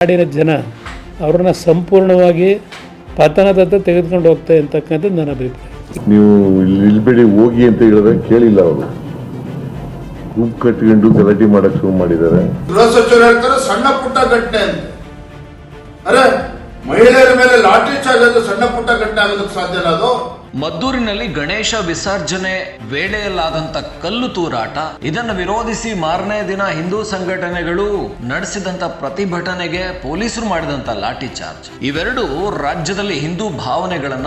ನಾಡಿನ ಜನ ಅವ್ರನ್ನ ಸಂಪೂರ್ಣವಾಗಿ ಪತನದತ್ತ ತೆಗೆದುಕೊಂಡು ಹೋಗ್ತಾ ಅಂತಕ್ಕಂಥದ್ದು ನನ್ನ ಅಭಿಪ್ರಾಯ. ನೀವು ಇಲ್ಲಿ ನಿಲ್ಬೇಡಿ ಹೋಗಿ ಅಂತ ಹೇಳಿದ್ರೆ ಕೇಳಿಲ್ಲ ಅವರು. ಗುಂಪು ಕಟ್ಕೊಂಡು ಗಲಾಟೆ ಮಾಡಕ್ ಶುರು ಮಾಡಿದ್ದಾರೆ. ಗೃಹ ಸಚಿವರು ಹೇಳ್ತಾರೆ ಸಣ್ಣ ಪುಟ್ಟ ಘಟನೆ ಅಂತ. ಅರೆ ಮಹಿಳೆಯರ ಮೇಲೆ ಲಾಠಿ ಚಾರ್ಜ್ ಸಣ್ಣ ಪುಟ್ಟ ಘಟನೆ ಆಗೋದಕ್ಕೆ ಸಾಧ್ಯನಾ ಅದು? ಮದ್ದೂರಿನಲ್ಲಿ ಗಣೇಶ ವಿಸರ್ಜನೆ ವೇಳೆಯಲ್ಲಾದಂತ ಕಲ್ಲು ತೂರಾಟ. ಇದನ್ನು ವಿರೋಧಿಸಿ ಮಾರನೇ ದಿನ ಹಿಂದೂ ಸಂಘಟನೆಗಳು ನಡೆಸಿದಂತ ಪ್ರತಿಭಟನೆಗೆ ಪೊಲೀಸರು ಮಾಡಿದಂತ ಲಾಠಿ ಚಾರ್ಜ್ ಇವೆರಡು ರಾಜ್ಯದಲ್ಲಿ ಹಿಂದೂ ಭಾವನೆಗಳನ್ನ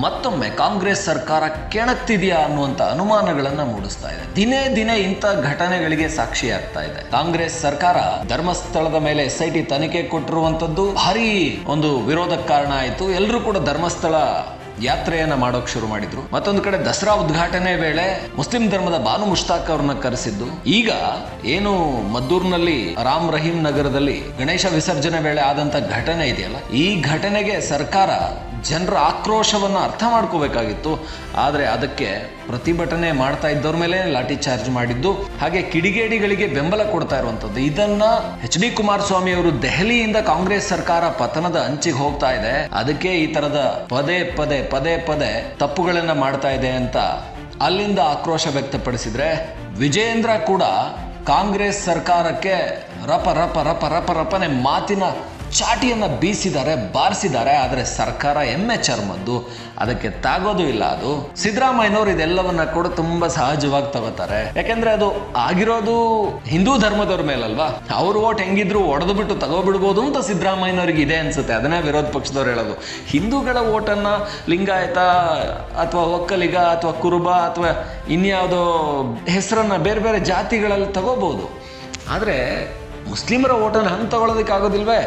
ಮತ್ತೊಮ್ಮೆ ಕಾಂಗ್ರೆಸ್ ಸರ್ಕಾರ ಕೆಣಕ್ತಿದೆಯಾ ಅನ್ನುವಂತ ಅನುಮಾನಗಳನ್ನ ಮೂಡಿಸ್ತಾ ಇದೆ. ದಿನೇ ದಿನೇ ಇಂಥ ಘಟನೆಗಳಿಗೆ ಸಾಕ್ಷಿಯಾಗ್ತಾ ಇದೆ. ಕಾಂಗ್ರೆಸ್ ಸರ್ಕಾರ ಧರ್ಮಸ್ಥಳದ ಮೇಲೆ ಎಸ್ ಐ ಟಿ ತನಿಖೆ ಕೊಟ್ಟಿರುವಂತದ್ದು ಭಾರಿ ಒಂದು ವಿರೋಧಕ್ಕೆ ಕಾರಣ ಆಯಿತು. ಎಲ್ಲರೂ ಕೂಡ ಧರ್ಮಸ್ಥಳ ಯಾತ್ರೆಯನ್ನ ಮಾಡೋಕ್ ಶುರು ಮಾಡಿದ್ರು. ಮತ್ತೊಂದು ಕಡೆ ದಸರಾ ಉದ್ಘಾಟನೆ ವೇಳೆ ಮುಸ್ಲಿಂ ಧರ್ಮದ ಬಾನು ಮುಷ್ತಾಕ್ ಅವ್ರನ್ನ ಕರೆಸಿದ್ದು. ಈಗ ಏನು ಮದ್ದೂರ್ನಲ್ಲಿ ರಾಮ್ ರಹೀಂ ನಗರದಲ್ಲಿ ಗಣೇಶ ವಿಸರ್ಜನೆ ವೇಳೆ ಆದಂತ ಘಟನೆ ಇದೆಯಲ್ಲ, ಈ ಘಟನೆಗೆ ಸರ್ಕಾರ ಜನರ ಆಕ್ರೋಶವನ್ನು ಅರ್ಥ ಮಾಡ್ಕೋಬೇಕಾಗಿತ್ತು. ಆದರೆ ಅದಕ್ಕೆ ಪ್ರತಿಭಟನೆ ಮಾಡ್ತಾ ಇದ್ದವ್ರ ಮೇಲೆ ಲಾಠಿ ಚಾರ್ಜ್ ಮಾಡಿದ್ದು, ಹಾಗೆ ಕಿಡಿಗೇಡಿಗಳಿಗೆ ಬೆಂಬಲ ಕೊಡ್ತಾ ಇರುವಂಥದ್ದು. ಇದನ್ನ ಎಚ್ ಡಿ ಕುಮಾರಸ್ವಾಮಿ ಅವರು ದೆಹಲಿಯಿಂದ ಕಾಂಗ್ರೆಸ್ ಸರ್ಕಾರ ಪತನದ ಅಂಚಿಗೆ ಹೋಗ್ತಾ ಇದೆ. ಅದಕ್ಕೆ ಈ ತರದ ಪದೇ ಪದೇ ಪದೇ ಪದೇ ತಪ್ಪುಗಳನ್ನ ಮಾಡ್ತಾ ಇದೆ ಅಂತ ಅಲ್ಲಿಂದ ಆಕ್ರೋಶ ವ್ಯಕ್ತಪಡಿಸಿದ್ರೆ, ವಿಜಯೇಂದ್ರ ಕೂಡ ಕಾಂಗ್ರೆಸ್ ಸರ್ಕಾರಕ್ಕೆ ರಪ ರಪ ರಪ ರಪ ರಪನೆ ಮಾತಿನ ಚಾಟಿಯನ್ನ ಬೀಸಿದ್ದಾರೆ, ಬಾರಿಸಿದ್ದಾರೆ, ಆದರೆ ಸರ್ಕಾರ ಎಮ್ಮೆ ಚರ್ಮದ್ದು, ಅದಕ್ಕೆ ತಾಗೋದು ಇಲ್ಲ ಅದು. ಸಿದ್ದರಾಮಯ್ಯನವರು ಇದೆಲ್ಲವನ್ನ ಕೂಡ ತುಂಬಾ ಸಹಜವಾಗಿ ತಗೋತಾರೆ. ಯಾಕೆಂದ್ರೆ ಅದು ಆಗಿರೋದು ಹಿಂದೂ ಧರ್ಮದವ್ರ ಮೇಲಲ್ವಾ? ಅವ್ರ ಓಟ್ ಹೆಂಗಿದ್ರು ಒಡೆದು ಬಿಟ್ಟು ತಗೋಬಿಡ್ಬೋದು ಅಂತ ಸಿದ್ದರಾಮಯ್ಯನವ್ರಿಗೆ ಇದೆ ಅನ್ಸುತ್ತೆ. ಅದನ್ನೇ ವಿರೋಧ ಪಕ್ಷದವ್ರು ಹೇಳೋದು. ಹಿಂದೂಗಳ ಓಟನ್ನ ಲಿಂಗಾಯತ ಅಥವಾ ಒಕ್ಕಲಿಗ ಅಥವಾ ಕುರುಬ ಅಥವಾ ಇನ್ಯಾವುದೋ ಹೆಸರನ್ನ ಬೇರೆ ಬೇರೆ ಜಾತಿಗಳಲ್ಲಿ ತಗೋಬಹುದು ಆದರೆ ಮುಸ್ಲಿಮರ ಓಟನ್ನು ಹಂಗೆ ತಗೊಳ್ಳೋದಕ್ಕೆ ಆಗೋದಿಲ್ವೇ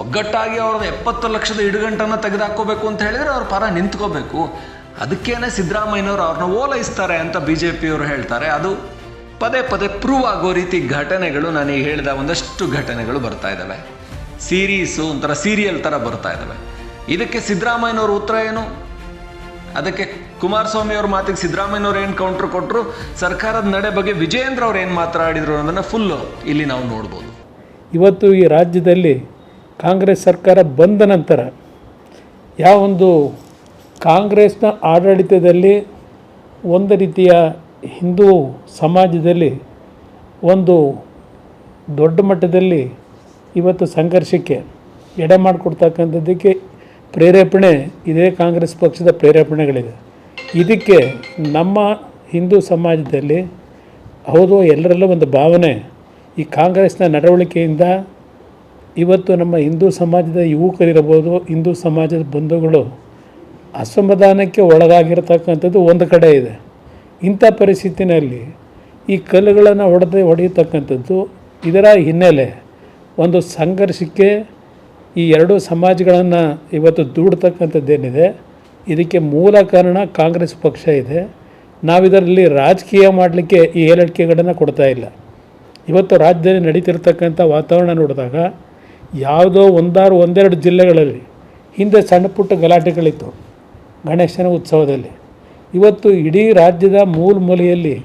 ಒಗ್ಗಟ್ಟಾಗಿ ಅವ್ರದ್ದು ಎಪ್ಪತ್ತು ಲಕ್ಷದ ಇಡುಗಂಟನ್ನು ತೆಗೆದುಹಾಕೋಬೇಕು ಅಂತ ಹೇಳಿದರೆ ಅವ್ರ ಪರ ನಿಂತ್ಕೋಬೇಕು. ಅದಕ್ಕೇನೆ ಸಿದ್ದರಾಮಯ್ಯನವರು ಅವ್ರನ್ನ ಓಲೈಸ್ತಾರೆ ಅಂತ ಬಿ ಜೆ ಪಿಯವರು ಹೇಳ್ತಾರೆ. ಅದು ಪದೇ ಪದೇ ಪ್ರೂವ್ ಆಗೋ ರೀತಿ ಘಟನೆಗಳು ನಾನೀಗ ಹೇಳಿದ ಒಂದಷ್ಟು ಘಟನೆಗಳು ಬರ್ತಾ ಇದ್ದಾವೆ ಸೀರೀಸು ಒಂಥರ ಸೀರಿಯಲ್ ಥರ ಬರ್ತಾ ಇದ್ದಾವೆ ಇದಕ್ಕೆ ಸಿದ್ದರಾಮಯ್ಯನವ್ರ ಉತ್ತರ ಏನು? ಅದಕ್ಕೆ ಕುಮಾರಸ್ವಾಮಿ ಅವ್ರ ಮಾತಿಗೆ ಸಿದ್ದರಾಮಯ್ಯನವ್ರು ಏನು ಕೌಂಟ್ರ್? ಕೊಟ್ಟರು ಸರ್ಕಾರದ ನಡೆ ಬಗ್ಗೆ ವಿಜಯೇಂದ್ರ ಅವ್ರು ಏನು ಮಾತನಾಡಿದ್ರು ಅನ್ನೋದನ್ನು ಫುಲ್ಲು ಇಲ್ಲಿ ನಾವು ನೋಡ್ಬೋದು. ಇವತ್ತು ಈ ರಾಜ್ಯದಲ್ಲಿ ಕಾಂಗ್ರೆಸ್ ಸರ್ಕಾರ ಬಂದ ನಂತರ ಯಾವ ಒಂದು ಕಾಂಗ್ರೆಸ್ನ ಆಡಳಿತದಲ್ಲಿ ಒಂದು ರೀತಿಯ ಹಿಂದೂ ಸಮಾಜದಲ್ಲಿ ಒಂದು ದೊಡ್ಡ ಮಟ್ಟದಲ್ಲಿ ಇವತ್ತು ಸಂಘರ್ಷಕ್ಕೆ ಎಡೆ ಮಾಡಿಕೊಡ್ತಕ್ಕಂಥದ್ದಕ್ಕೆ ಪ್ರೇರೇಪಣೆ ಇದೇ ಕಾಂಗ್ರೆಸ್ ಪಕ್ಷದ ಪ್ರೇರೇಪಣೆಗಳಿದೆ. ಇದಕ್ಕೆ ನಮ್ಮ ಹಿಂದೂ ಸಮಾಜದಲ್ಲಿ ಹೌದು ಎಲ್ಲರಲ್ಲೂ ಒಂದು ಭಾವನೆ ಈ ಕಾಂಗ್ರೆಸ್ನ ನಡವಳಿಕೆಯಿಂದ ಇವತ್ತು ನಮ್ಮ ಹಿಂದೂ ಸಮಾಜದ ಯುವಕರಿರ್ಬೋದು, ಹಿಂದೂ ಸಮಾಜದ ಬಂಧುಗಳು ಅಸಮಾಧಾನಕ್ಕೆ ಒಳಗಾಗಿರ್ತಕ್ಕಂಥದ್ದು ಒಂದು ಕಡೆ ಇದೆ. ಇಂಥ ಪರಿಸ್ಥಿತಿನಲ್ಲಿ ಈ ಕಲ್ಲುಗಳನ್ನು ಹೊಡೆದು, ಹೊಡೆಯತಕ್ಕಂಥದ್ದು ಇದರ ಹಿನ್ನೆಲೆ ಒಂದು ಸಂಘರ್ಷಕ್ಕೆ ಈ ಎರಡೂ ಸಮಾಜಗಳನ್ನು ಇವತ್ತು ದೂಡ್ತಕ್ಕಂಥದ್ದೇನಿದೆ. ಇದಕ್ಕೆ ಮೂಲ ಕಾರಣ ಕಾಂಗ್ರೆಸ್ ಪಕ್ಷ ಇದೆ. ನಾವಿದರಲ್ಲಿ ರಾಜಕೀಯ ಮಾಡಲಿಕ್ಕೆ ಈ ಹೇಳಿಕೆಗಳನ್ನು ಕೊಡ್ತಾ ಇಲ್ಲ. ಇವತ್ತು ರಾಜ್ಯದಲ್ಲಿ ನಡೀತಿರ್ತಕ್ಕಂಥ ವಾತಾವರಣ ನೋಡಿದಾಗ ಯಾವುದೋ ಒಂದಾರು ಒಂದೆರಡು ಜಿಲ್ಲೆಗಳಲ್ಲಿ ಹಿಂದೆ ಸಣ್ಣ ಪುಟ್ಟ ಗಲಾಟೆಗಳಿತ್ತು ಗಣೇಶನ ಉತ್ಸವದಲ್ಲಿ. ಇವತ್ತು ಇಡೀ ರಾಜ್ಯದ ಮೂಲ ಮೂಲೆಯಲ್ಲಿ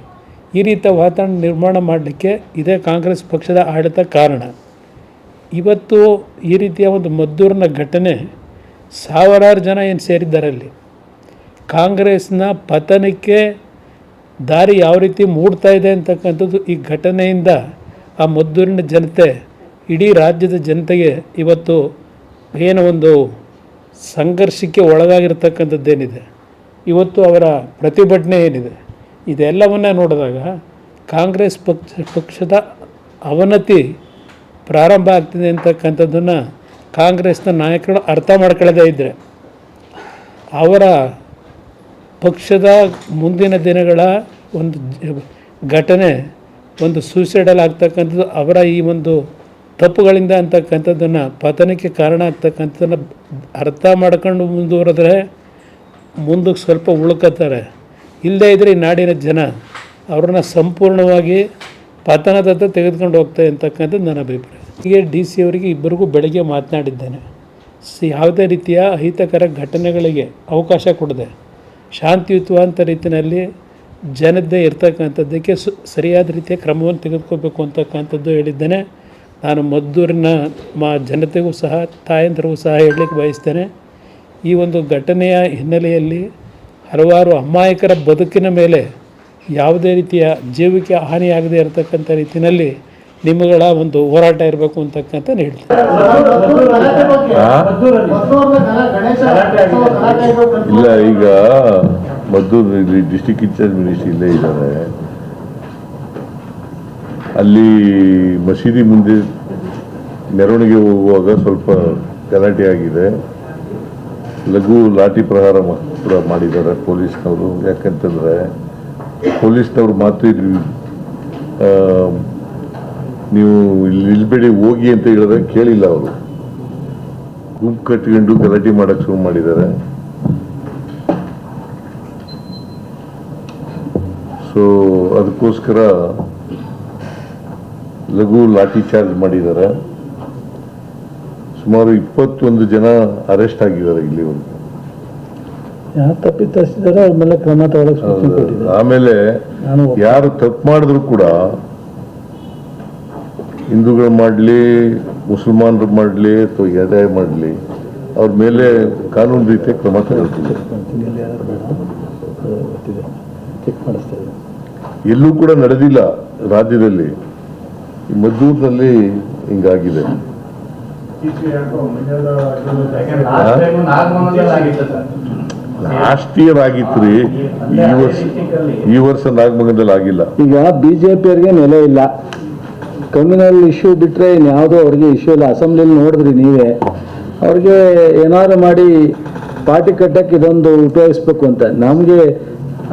ಈ ರೀತಿಯ ವಾತಾವರಣ ನಿರ್ಮಾಣ ಮಾಡಲಿಕ್ಕೆ ಇದೇ ಕಾಂಗ್ರೆಸ್ ಪಕ್ಷದ ಆಡಳಿತ ಕಾರಣ. ಇವತ್ತು ಈ ರೀತಿಯ ಒಂದು ಮದ್ದೂರಿನ ಘಟನೆ ಸಾವಿರಾರು ಜನ ಏನು ಸೇರಿದ್ದಾರೆ ಅಲ್ಲಿ ಕಾಂಗ್ರೆಸ್ನ ಪತನಕ್ಕೆ ದಾರಿ ಯಾವ ರೀತಿ ಮೂಡ್ತಾ ಇದೆ ಅಂತಕ್ಕಂಥದ್ದು ಈ ಘಟನೆಯಿಂದ ಆ ಮದ್ದೂರಿನ ಜನತೆ ಇಡೀ ರಾಜ್ಯದ ಜನತೆಗೆ ಇವತ್ತು ಏನು ಒಂದು ಸಂಘರ್ಷಕ್ಕೆ ಒಳಗಾಗಿರ್ತಕ್ಕಂಥದ್ದೇನಿದೆ. ಇವತ್ತು ಅವರ ಪ್ರತಿಭಟನೆ ಏನಿದೆ. ಇದೆಲ್ಲವನ್ನ ನೋಡಿದಾಗ ಕಾಂಗ್ರೆಸ್ ಪಕ್ಷ, ಪಕ್ಷದ ಅವನತಿ ಪ್ರಾರಂಭ ಆಗ್ತಿದೆ ಅಂತಕ್ಕಂಥದ್ದನ್ನು ಕಾಂಗ್ರೆಸ್ನ ನಾಯಕರು ಅರ್ಥ ಮಾಡ್ಕೊಳ್ಳದೇ ಇದ್ದರೆ ಅವರ ಪಕ್ಷದ ಮುಂದಿನ ದಿನಗಳ ಒಂದು ಘಟನೆ, ಒಂದು ಸೂಸೈಡಲ್ ಆಗ್ತಕ್ಕಂಥದ್ದು ಅವರ ಈ ಒಂದು ತಪ್ಪುಗಳಿಂದ ಅಂತಕ್ಕಂಥದ್ದನ್ನು ಪತನಕ್ಕೆ ಕಾರಣ ಆಗ್ತಕ್ಕಂಥದ್ದನ್ನು ಅರ್ಥ ಮಾಡ್ಕೊಂಡು ಮುಂದುವರೆದ್ರೆ ಮುಂದಕ್ಕೆ ಸ್ವಲ್ಪ ಉಳ್ಕೋತಾರೆ. ಇಲ್ಲದೇ ಇದ್ದರೆ ಈ ನಾಡಿನ ಜನ ಅವ್ರನ್ನ ಸಂಪೂರ್ಣವಾಗಿ ಪತನದತ್ತ ತೆಗೆದುಕೊಂಡು ಹೋಗ್ತಾರೆ ಅಂತಕ್ಕಂಥದ್ದು ನನ್ನ ಅಭಿಪ್ರಾಯ. ಹೀಗೆ ಡಿ ಸಿ ಅವರಿಗೆ ಇಬ್ಬರಿಗೂ ಬೆಳಗ್ಗೆ ಮಾತನಾಡಿದ್ದೇನೆ. ಯಾವುದೇ ರೀತಿಯ ಅಹಿತಕರ ಘಟನೆಗಳಿಗೆ ಅವಕಾಶ ಕೊಡದೆ ಶಾಂತಿಯುತವಾದಂಥ ರೀತಿಯಲ್ಲಿ ಜನದ್ದೇ ಇರ್ತಕ್ಕಂಥದ್ದಕ್ಕೆ ಸರಿಯಾದ ರೀತಿಯ ಕ್ರಮವನ್ನು ತೆಗೆದುಕೋಬೇಕು ಅಂತಕ್ಕಂಥದ್ದು ಹೇಳಿದ್ದೇನೆ. ನಾನು ಮದ್ದೂರಿನ ಮಾ ಜನತೆಗೂ ಸಹ, ತಾಯಂದಿರಿಗೂ ಸಹ ಹೇಳಲಿಕ್ಕೆ ಬಯಸ್ತೇನೆ. ಈ ಒಂದು ಘಟನೆಯ ಹಿನ್ನೆಲೆಯಲ್ಲಿ ಹಲವಾರು ಅಮಾಯಕರ ಬದುಕಿನ ಮೇಲೆ ಯಾವುದೇ ರೀತಿಯ ಜೀವಕ್ಕೆ ಹಾನಿಯಾಗದೇ ಇರತಕ್ಕಂಥ ರೀತಿಯಲ್ಲಿ ನಿಮ್ಮಗಳ ಒಂದು ಹೋರಾಟ ಇರಬೇಕು ಅಂತಕ್ಕಂಥ ಹೇಳ್ತೀನಿ. ಇಲ್ಲ, ಈಗ ಮದ್ದೂರು ಡಿಸ್ಟಿಕ್ ಇನ್ಚಾರ್ಜ್ ಮಿನಿಸ್ಟ್ರಿ ಇಲ್ಲೇ ಇದ್ದಾರೆ. ಅಲ್ಲಿ ಮಸೀದಿ ಮುಂದೆ ಮೆರವಣಿಗೆ ಹೋಗುವಾಗ ಸ್ವಲ್ಪ ಗಲಾಟೆ ಆಗಿದೆ. ಲಘು ಲಾಠಿ ಪ್ರಹಾರ ಕೂಡ ಮಾಡಿದ್ದಾರೆ ಪೊಲೀಸ್ನವರು. ಯಾಕಂತಂದರೆ ಪೊಲೀಸ್ನವ್ರು ಮಾತು ಇಲ್ಲಿ ನೀವು ಇಲ್ಲಿ ನಿಲ್ಬೇಡಿ, ಹೋಗಿ ಅಂತ ಹೇಳಿದ್ರೆ ಕೇಳಿಲ್ಲ ಅವರು. ಗುಂಪು ಕಟ್ಕೊಂಡು ಗಲಾಟೆ ಮಾಡೋಕ್ಕೆ ಶುರು ಮಾಡಿದ್ದಾರೆ. ಸೊ ಅದಕ್ಕೋಸ್ಕರ ಲಘು ಲಾಠಿ ಚಾರ್ಜ್ ಮಾಡಿದ್ದಾರೆ. ಸುಮಾರು ಇಪ್ಪತ್ತೊಂದು ಜನ ಅರೆಸ್ಟ್ ಆಗಿದ್ದಾರೆ ಇಲ್ಲಿ ಯಾರು ತಪ್ಪಿತಸ್ಥಿದ್ದಾರೆ ಅವ್ರ ಮೇಲೆ ಕ್ರಮ ತಗೊಳ್ಳೋಕೆ ಸೂಚನೆ ಕೊಟ್ಟಿದ್ದಾರೆ ಆಮೇಲೆ ನಾನು ಯಾರು ತಪ್ಪು ಮಾಡಿದ್ರು ಕೂಡ ಹಿಂದೂಗಳು ಮಾಡಲಿ ಮುಸಲ್ಮಾನರು ಮಾಡಲಿ ಅಥವಾ ಯಾವುದೇ ಮಾಡಲಿ ಅವ್ರ ಮೇಲೆ ಕಾನೂನು ರೀತಿ ಕ್ರಮ ತಗೊಳ್ತಿದೆ ಚೆಕ್ ಮಾಡಿಸ್ತಾ ಎಲ್ಲೂ ಕೂಡ ನಡೆದಿಲ್ಲ ರಾಜ್ಯದಲ್ಲಿ. ಮದ್ದೂರಿನಲ್ಲಿ ಹಿಂಗಾಗಿದೆ. ಲಾಸ್ಟ್ ಇಯರ್ ಆಗಿತ್ತು ರೀ. ಈ ವರ್ಷ ಈ ವರ್ಷ ನಾಗಮಂಗಲದಲ್ಲಿ ಆಗಿಲ್ಲ. ಈಗ ಬಿಜೆಪಿಯವ್ರಿಗೆ ನೆಲೆ ಇಲ್ಲ. ಕಮ್ಯುನಲ್ ಇಶ್ಯೂ ಬಿಟ್ರೆ ಇನ್ಯಾವುದೋ ಅವ್ರಿಗೆ ಇಶ್ಯೂ ಇಲ್ಲ. ಅಸೆಂಬ್ಲಿಲಿ ನೋಡಿದ್ರಿ ನೀವೇ. ಅವ್ರಿಗೆ ಏನಾದ್ರು ಮಾಡಿ ಪಾರ್ಟಿ ಕಟ್ಟಕ್ಕೆ ಇದೊಂದು ಉಪಯೋಗಿಸ್ಬೇಕು ಅಂತ. ನಮಗೆ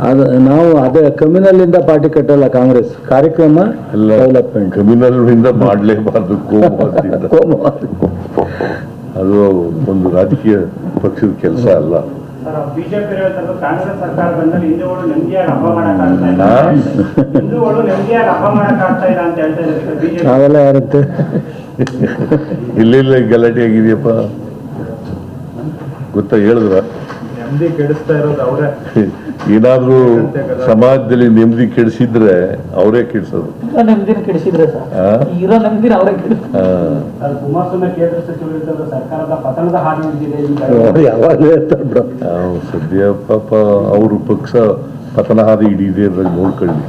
ಅದು ನಾವು ಅದೇ ಕಮ್ಯುನಲ್ ಇಂದ ಪಾರ್ಟಿ ಕಟ್ಟಲ್ಲ ಕಾಂಗ್ರೆಸ್. ಕಾರ್ಯಕ್ರಮ ಎಲ್ಲ ಡೆವಲಪ್ಮೆಂಟ್ ಕಮ್ಯುನಲ್ ಇಂದ ಮಾಡಲೇಬಾರ್ದು ಅದು ಒಂದು ರಾಜಕೀಯ ಪಕ್ಷದ ಕೆಲಸ ಅಲ್ಲ. ಬಿಜೆಪಿ ಕಾಂಗ್ರೆಸ್ ಸರ್ಕಾರ ಬಂದಲ್ಲಿ ಹಿಂದೂಗಳು ನೆಮ್ಮದಿಯಾಗಿ ಹಬ್ಬ ಮಾಡಕ್ ಆಗ್ತಾ ಇಲ್ಲ ಹಾ? ಹಿಂದೂಗಳು ನೆಮ್ಮದಿಯಾಗಿ ಹಬ್ಬ ಮಾಡಕ್ ಆಗ್ತಾ ಇಲ್ಲ ಅಂತ ಹೇಳ್ತಾ ಬಿಜೆಪಿ. ನಾವೆಲ್ಲ ಯಾರಂತೆ? ಇಲ್ಲೆಲ್ಲ ಗಲಾಟೆ ಆಗಿದೆಯಪ್ಪ. ಗೊತ್ತಾ ಹೇಳಿದ್ರ? ನೆಮ್ಮದಿ ಕೆಡಿಸ್ತಾ ಇರೋದು ಅವರೇ. ಏನಾದ್ರೂ ಸಮಾಜದಲ್ಲಿ ನೆಮ್ಮದಿ ಕೆಡಿಸಿದ್ರೆ ಅವರೇ ಕೆಡಿಸೋದು. ಯಾವಾಗಲೂ ಸದ್ಯ ಪಾಪ ಅವರು ಪಕ್ಷ ಪತನ ಹಾದಿ ಇದೇ ಅಂತ ನೋಡ್ಕೊಳ್ಳಿ.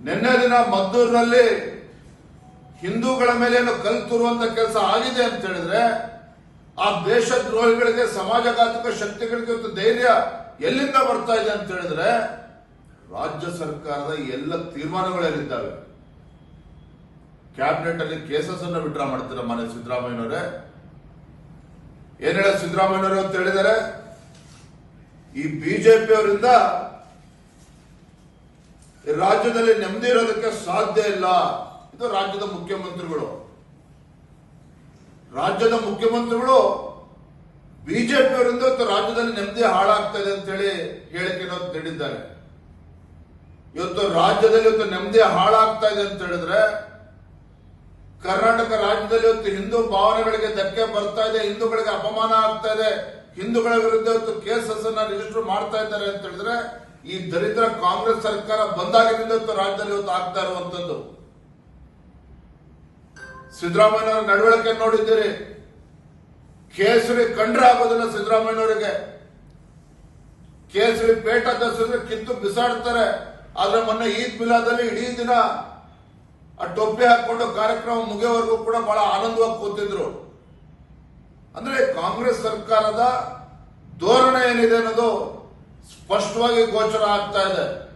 ನಿನ್ನೆ ದಿನ ಮದ್ದೂರಿನಲ್ಲಿ ಹಿಂದೂಗಳ ಮೇಲೆ ಕಲ್ತುರುವಂತ ಕೆಲಸ ಆಗಿದೆ ಅಂತ ಹೇಳಿದ್ರೆ ಆ ದೇಶದ್ರೋಹಿಗಳಿಗೆ, ಸಮಾಜಘಾತಕ ಶಕ್ತಿಗಳಿಗೆ ಒಂದು ಧೈರ್ಯ ಎಲ್ಲಿಂದ ಬರ್ತಾ ಇದೆ ಅಂತ ಹೇಳಿದ್ರೆ, ರಾಜ್ಯ ಸರ್ಕಾರದ ಎಲ್ಲ ತೀರ್ಮಾನಗಳೇನಿದ್ದಾವೆ ಕ್ಯಾಬಿನೆಟ್ ಅಲ್ಲಿ ಕೇಸಸ್ ಅನ್ನು ವಿಡ್ರಾ ಮಾಡ್ತಾರೆ ಮನೆ ಸಿದ್ದರಾಮಯ್ಯನವರೇ. ಏನ್ ಹೇಳ ಸಿದ್ದರಾಮಯ್ಯನವರು ಅಂತ ಹೇಳಿದರೆ, ಈ ಬಿಜೆಪಿ ಅವರಿಂದ ರಾಜ್ಯದಲ್ಲಿ ನೆಮ್ಮದಿ ಇರೋದಕ್ಕೆ ಸಾಧ್ಯ ಇಲ್ಲ. ಇದು ರಾಜ್ಯದ ಮುಖ್ಯಮಂತ್ರಿಗಳು. ರಾಜ್ಯದ ಮುಖ್ಯಮಂತ್ರಿಗಳು ಬಿಜೆಪಿ ಅವರಿಂದ ಇವತ್ತು ರಾಜ್ಯದಲ್ಲಿ ನೆಮ್ಮದಿ ಹಾಳಾಗ್ತಾ ಇದೆ ಅಂತ ಹೇಳಿ ಹೇಳಿಕೆಯನ್ನು ನೀಡಿದ್ದಾರೆ. ಇವತ್ತು ರಾಜ್ಯದಲ್ಲಿ ಇವತ್ತು ನೆಮ್ಮದಿ ಹಾಳಾಗ್ತಾ ಇದೆ ಅಂತ ಹೇಳಿದ್ರೆ, ಕರ್ನಾಟಕ ರಾಜ್ಯದಲ್ಲಿ ಇವತ್ತು ಹಿಂದೂ ಭಾವನೆಗಳಿಗೆ ಧಕ್ಕೆ ಬರ್ತಾ ಇದೆ, ಹಿಂದೂಗಳಿಗೆ ಅಪಮಾನ ಆಗ್ತಾ ಇದೆ, ಹಿಂದೂಗಳ ವಿರುದ್ಧ ಇವತ್ತು ಕೇಸಸ್ ಅನ್ನ ರಿಜಿಸ್ಟರ್ ಮಾಡ್ತಾ ಇದ್ದಾರೆ ಅಂತ ಹೇಳಿದ್ರೆ, ಈ ದರಿದ್ರ ಕಾಂಗ್ರೆಸ್ ಸರ್ಕಾರ ಬಂದಾಗಿನಿಂದ ಇವತ್ತು ರಾಜ್ಯದಲ್ಲಿ ಇವತ್ತು ಆಗ್ತಾ ಇರುವಂತದ್ದು. ಸಿದ್ದರಾಮಯ್ಯನವರ ನಡವಳಿಕೆ ನೋಡಿದ್ದೀರಿ. ಕೇಸರಿ ಕಂಡ್ರೆ ಆಗೋದಿಲ್ಲ ಸಿದ್ದರಾಮಯ್ಯನವರಿಗೆ. ಕೇಸರಿ ಪೇಟ ದಸಿದ್ರೆ ಕಿತ್ತು ಬಿಸಾಡ್ತಾರೆ. ಆದ್ರೆ ಮೊನ್ನೆ ಈದ್ ಮಿಲಾದಲ್ಲಿ ಇಡೀ ದಿನ ಆ ಟೊಪ್ಪಿ ಹಾಕೊಂಡು ಕಾರ್ಯಕ್ರಮ ಮುಗಿಯೋವರೆಗೂ ಕೂಡ ಬಹಳ ಆನಂದವಾಗಿ ಕೂತಿದ್ರು. ಅಂದ್ರೆ ಕಾಂಗ್ರೆಸ್ ಸರ್ಕಾರದ ಧೋರಣೆ ಏನಿದೆ ಅನ್ನೋದು ಸ್ಪಷ್ಟವಾಗಿ ಗೋಚರ ಆಗ್ತಾ ಇದೆ.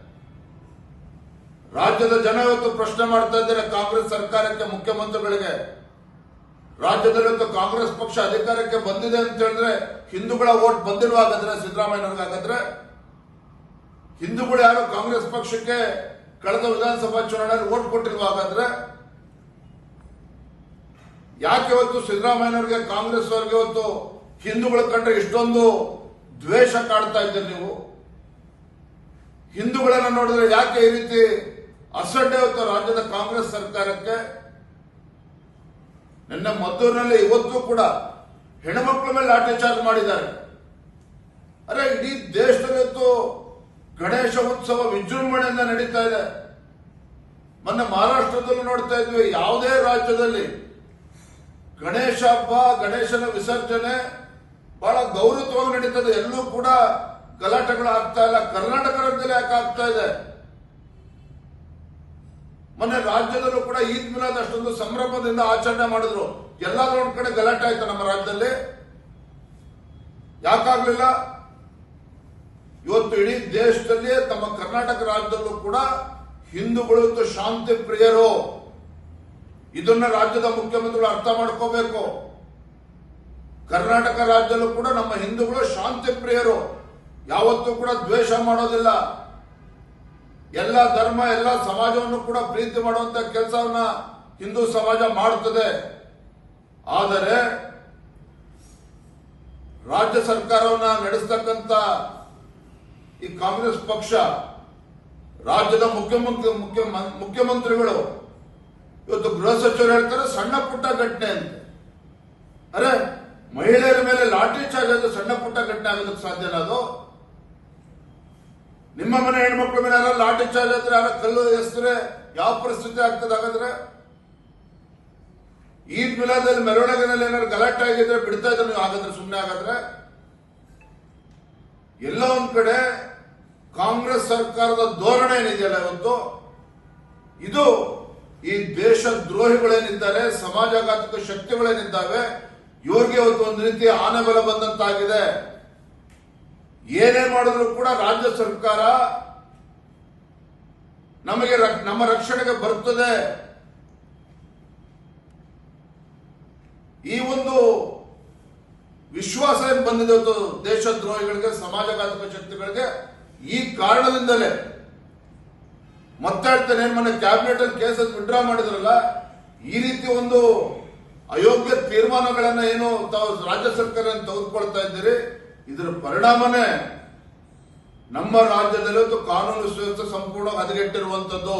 ರಾಜ್ಯದ ಜನ ಇವತ್ತು ಪ್ರಶ್ನೆ ಮಾಡ್ತಾ ಇದ್ದಾರೆ ಕಾಂಗ್ರೆಸ್ ಸರ್ಕಾರಕ್ಕೆ ಮುಖ್ಯಮಂತ್ರಿಗಳಿಗೆ. ರಾಜ್ಯದಲ್ಲಿ ಇವತ್ತು ಕಾಂಗ್ರೆಸ್ ಪಕ್ಷ ಅಧಿಕಾರಕ್ಕೆ ಬಂದಿದೆ ಅಂತ ಹೇಳಿದ್ರೆ ಹಿಂದೂಗಳ ಓಟ್ ಬಂದಿರುವ ಹಾಗಾದ್ರೆ? ಸಿದ್ದರಾಮಯ್ಯನವ್ರಿಗೆ ಹಾಗಾದ್ರೆ? ಹಿಂದೂಗಳು ಯಾರು ಕಾಂಗ್ರೆಸ್ ಪಕ್ಷಕ್ಕೆ ಕಳೆದ ವಿಧಾನಸಭಾ ಚುನಾವಣೆಯಲ್ಲಿ ಓಟ್ ಕೊಟ್ಟಿರುವ ಹಾಗಾದ್ರೆ? ಯಾಕೆ ಇವತ್ತು ಸಿದ್ದರಾಮಯ್ಯನವ್ರಿಗೆ ಕಾಂಗ್ರೆಸ್ ಅವರಿಗೆ ಇವತ್ತು ಹಿಂದೂಗಳ ಕಂಡ್ರೆ ಇಷ್ಟೊಂದು ದ್ವೇಷ ಕಾಡ್ತಾ ಇದ್ದೀರಿ ನೀವು? ಹಿಂದೂಗಳನ್ನ ನೋಡಿದ್ರೆ ಯಾಕೆ ಈ ರೀತಿ ಅಸಡ್ಡೆ ರಾಜ್ಯದ ಕಾಂಗ್ರೆಸ್ ಸರ್ಕಾರಕ್ಕೆ ನಿನ್ನೆ ಮದ್ದೂರಿನಲ್ಲಿ ಇವತ್ತು ಕೂಡ ಹೆಣ್ಮಕ್ಳ ಮೇಲೆ ಲಾಠಿ ಚಾರ್ಜ್ ಮಾಡಿದ್ದಾರೆ. ಅರೆ ಇಡೀ ದೇಶದಲ್ಲಿ ಗಣೇಶ ಉತ್ಸವ ವಿಜೃಂಭಣೆಯಿಂದ ನಡೀತಾ ಇದೆ. ಮೊನ್ನೆ ಮಹಾರಾಷ್ಟ್ರದಲ್ಲೂ ನೋಡ್ತಾ ಇದ್ವಿ, ಯಾವುದೇ ರಾಜ್ಯದಲ್ಲಿ ಗಣೇಶ ಹಬ್ಬ, ಗಣೇಶನ ವಿಸರ್ಜನೆ ಬಹಳ ಗೌರವವಾಗಿ ನಡೀತದೆ. ಎಲ್ಲೂ ಕೂಡ ಗಲಾಟೆಗಳು ಆಗ್ತಾ ಇಲ್ಲ. ಕರ್ನಾಟಕ ರಾಜ್ಯದಲ್ಲಿ ಯಾಕೆ ಆಗ್ತಾ ಇದೆ? ಮೊನ್ನೆ ರಾಜ್ಯದಲ್ಲೂ ಕೂಡ ಈದ್ ಮಿಲಾದ್ ಅಷ್ಟೊಂದು ಸಂಭ್ರಮದಿಂದ ಆಚರಣೆ ಮಾಡಿದ್ರು. ಎಲ್ಲಾದ್ರೂ ಒಂದ್ ಕಡೆ ಗಲಾಟೆ ಆಯ್ತು ನಮ್ಮ ರಾಜ್ಯದಲ್ಲಿ. ಯಾಕಾಗ್ಲಿಲ್ಲ? ಇವತ್ತು ಇಡೀ ದೇಶದಲ್ಲಿ ತಮ್ಮ ಕರ್ನಾಟಕ ರಾಜ್ಯದಲ್ಲೂ ಕೂಡ ಹಿಂದೂಗಳು ಶಾಂತಿ ಪ್ರಿಯರು. ಇದನ್ನ ರಾಜ್ಯದ ಮುಖ್ಯಮಂತ್ರಿಗಳು ಅರ್ಥ ಮಾಡ್ಕೋಬೇಕು. ಕರ್ನಾಟಕ ರಾಜ್ಯದಲ್ಲೂ ಕೂಡ ನಮ್ಮ ಹಿಂದೂಗಳು ಶಾಂತಿ ಪ್ರಿಯರು. ಯಾವತ್ತೂ ಕೂಡ ದ್ವೇಷ ಮಾಡೋದಿಲ್ಲ. ಎಲ್ಲ ಧರ್ಮ, ಎಲ್ಲ ಸಮಾಜವನ್ನು ಕೂಡ ಪ್ರೀತಿ ಮಾಡುವಂತ ಕೆಲಸವನ್ನ ಹಿಂದೂ ಸಮಾಜ ಮಾಡುತ್ತದೆ. ಆದರೆ ರಾಜ್ಯ ಸರ್ಕಾರವನ್ನ ನಡೆಸತಕ್ಕಂತ ಈ ಕಾಂಗ್ರೆಸ್ ಪಕ್ಷ, ರಾಜ್ಯದ ಮುಖ್ಯಮಂತ್ರಿ, ಮುಖ್ಯ, ಮುಖ್ಯಮಂತ್ರಿಗಳು, ಇವತ್ತು ಗೃಹ ಸಚಿವರು ಹೇಳ್ತಾರೆ ಸಣ್ಣ ಪುಟ್ಟ ಘಟನೆ ಅಂತ. ಅರೆ, ಮಹಿಳೆಯರ ಮೇಲೆ ಲಾಠಿ ಚಾರ್ಜ್ ಸಣ್ಣ ಪುಟ್ಟ ಘಟನೆ ಆಗೋದಕ್ಕೆ ಸಾಧ್ಯನಾ ಅದು? ನಿಮ್ಮ ಮನೆ ಹೆಣ್ಮಕ್ಳ ಮೇಲೆ ಯಾರು ಲಾಠಿ ಚಾರ್ಜ್ ಆದ್ರೆ ಯಾರ ಕಲ್ಲು ಎಸ್ತರೆ ಯಾವ ಪರಿಸ್ಥಿತಿ ಆಗ್ತದೆ ಹಾಗಾದ್ರೆ? ಈದ್ ಮಿಲಾದಲ್ಲಿ ಮೆರವಣಿಗೆನಲ್ಲಿ ಏನಾದ್ರು ಗಲಾಟೆ ಆಗಿದ್ರೆ, ಬಿಡ್ತಾ ಇದ್ರೆ ನೀವು ಹಾಗಾದ್ರೆ ಸುಮ್ಮನೆ ಹಾಗಾದ್ರೆ? ಎಲ್ಲ ಒಂದ್ ಕಡೆ ಕಾಂಗ್ರೆಸ್ ಸರ್ಕಾರದ ಧೋರಣೆ ಏನಿದೆಯಲ್ಲ ಇವತ್ತು? ಇದು ಈ ದೇಶ ದ್ರೋಹಿಗಳೇನಿದ್ದಾರೆ ಸಮಾಜಘಾತಕ ಶಕ್ತಿಗಳೇನಿದ್ದಾವೆ, ಇವ್ರಿಗೆ ಇವತ್ತು ಒಂದು ರೀತಿ ಆನೆಬಲ ಬಂದಂತಾಗಿದೆ. ಏನೇ ಮಾಡಿದ್ರು ಕೂಡ ರಾಜ್ಯ ಸರ್ಕಾರ ನಮಗೆ ನಮ್ಮ ರಕ್ಷಣೆಗೆ ಬರುತ್ತದೆ. ಈ ಒಂದು ವಿಶ್ವಾಸ ಏನ್ ಬಂದಿದೆ ದೇಶದ್ರೋಹಿಗಳಿಗೆ, ಸಮಾಜಘಾತಕ ಶಕ್ತಿಗಳಿಗೆ, ಈ ಕಾರಣದಿಂದಲೇ ಏನ್ ಮೊನ್ನೆ ಕ್ಯಾಬಿನೆಟ್ ಅಲ್ಲಿ ಕೇಸ್ ವಿಡ್ರಾ ಮಾಡಿದ್ರಲ್ಲ, ಈ ರೀತಿ ಒಂದು ಅಯೋಗ್ಯ ತೀರ್ಮಾನಗಳನ್ನ ಏನು ತಾವು ರಾಜ್ಯ ಸರ್ಕಾರ ತೆಗೆದುಕೊಳ್ತಾ ಇದ್ದೀರಿ? ಇದರ ಪರಿಣಾಮನೇ ನಮ್ಮ ರಾಜ್ಯದಲ್ಲಿ ಕಾನೂನು ಸುವ್ಯವಸ್ಥೆ ಸಂಪೂರ್ಣ ಹದಗೆಟ್ಟಿರುವಂತದ್ದು